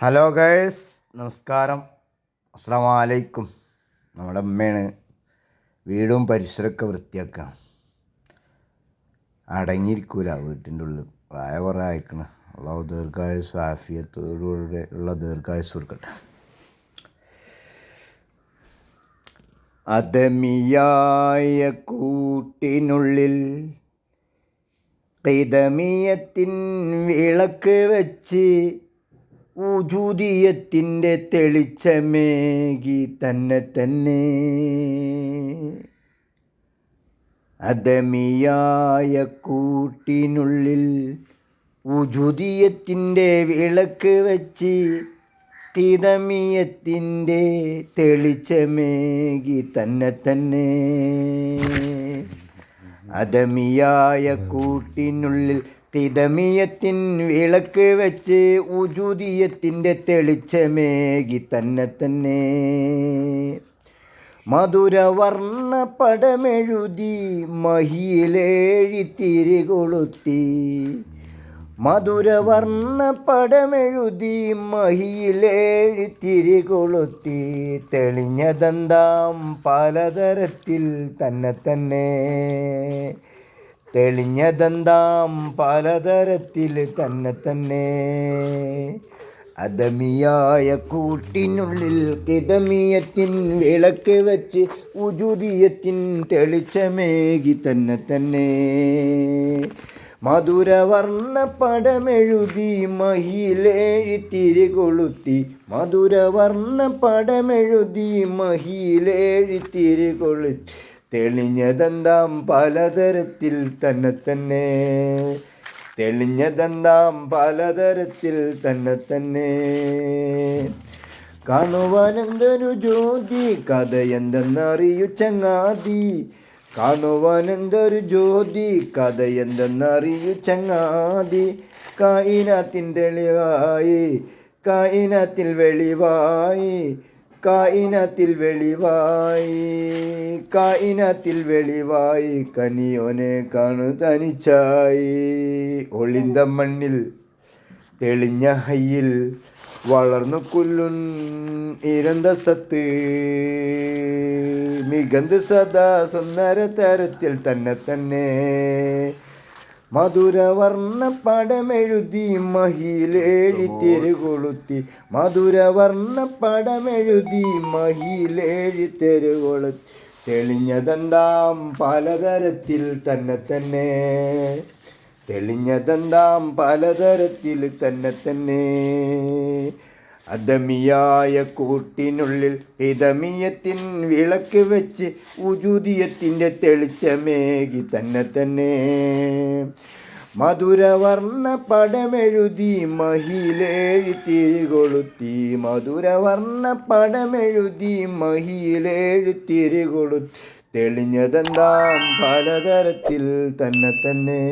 Hello girls നമസ്കാരം. അസ്സാമലൈക്കും നമ്മുടെ അമ്മയാണ് വീടും പരിസരമൊക്കെ വൃത്തിയാക്കുക അടങ്ങിയിരിക്കൂല വീട്ടിന്റെ ഉള്ളിൽ. പ്രായ കുറേ അയക്കണ അള്ളാഹു ദീർഘായുസ് ആഫിയത്തോടുകൂടെ ഉള്ള ദീർഘായുസ് കൊടുക്കട്ടെ. അതമിയായ കൂട്ടിനുള്ളിൽ കൈതമീയത്തിൻ വിളക്ക് വെച്ച് ഊജൂതിയത്തിന്റെ തെളിച്ചമേകി തന്നെ തന്നെ. അദമിയായ കൂട്ടിനുള്ളിൽ ഉജുതിയത്തിന്റെ വിളക്ക് വച്ച് തിതമിയത്തിന്റെ തെളിച്ചമേകി തന്നെ തന്നെ. അദമിയായ കൂട്ടിനുള്ളിൽ തിതമിയത്തിൻ വിളക്ക് വെച്ച് ഉജുതിയത്തിന്റെ തെളിച്ചമേകി തന്നെ തന്നെ. മധുരവർണ പടമെഴുതി മഹിയിലേഴി തിരികൊളുത്തി. മധുരവർണ പടമെഴുതി മഹിയിലേഴി തിരികൊളുത്തി. തെളിഞ്ഞതെന്താം പലതരത്തിൽ തന്നെ തന്നെ. തെളിഞ്ഞതെന്താം പലതരത്തിൽ തന്നെ തന്നെ. അദമിയായ കൂട്ടിനുള്ളിൽ കിതമിയത്തിൻ വിളക്ക് വച്ച് ഉജുതിയത്തിൻ തെളിച്ചമേകി തന്നെ തന്നെ. മധുരവർണ പടമെഴുതി മഹിയിലേഴി തിരികൊളുത്തി. മധുരവർണ പടമെഴുതി മഹിയിലേഴി തിരികൊളുത്തി. തെളിഞ്ഞതെന്താം പലതരത്തിൽ തന്നെ തന്നെ തെളിഞ്ഞതെന്താം പലതരത്തിൽ തന്നെ തന്നെ കാണുവാനെന്തൊരു ജ്യോതി കഥ എന്തെന്നറിയു ചങ്ങാതി. കാണുവാനെന്തൊരു ജ്യോതി കഥ എന്തെന്നറിയു ചങ്ങാതി. കായിനത്തിൻ തെളിവായി കായിനത്തിൽ വെളിവായി കായിനത്തിൽ വെളിവായി കായിനത്തിൽ വെളിവായി കനിയോനെ കാണു തനിച്ചായി. ഒളിന്ത മണ്ണിൽ തെളിഞ്ഞ ഹയ്യിൽ വളർന്നു കൊല്ലുൻ ഇരന്ത സത്ത്. മികന്ത് സദാ സുന്ദര തരത്തിൽ തന്നെ തന്നെ മധുരവർണ പടമെഴുതി മഹിയിലേഴി തിരുകൊളുത്തി. മധുരവർണ പടമെഴുതി മഹിയിലേഴി തിരുകൊളുത്തി. തെളിഞ്ഞതെന്താം പലതരത്തിൽ തന്നെ തന്നെ. തെളിഞ്ഞതെന്താം പലതരത്തിൽ തന്നെ തന്നെ. അദമിയായ കൂട്ടിനുള്ളിൽ ഇതമിയത്തിൻ വിളക്ക് വെച്ച് ഉജുതിയത്തിന്റെ തെളിച്ചമേകി തന്നെ തന്നെ. മധുരവർണ പടമെഴുതി മഹിയിലേഴി തിരികൊളുത്തി. മധുരവർണ പടമെഴുതി മഹിയിലേഴി തിരികൊളു തെളിഞ്ഞതെന്താം പലതരത്തിൽ തന്നെ തന്നെ.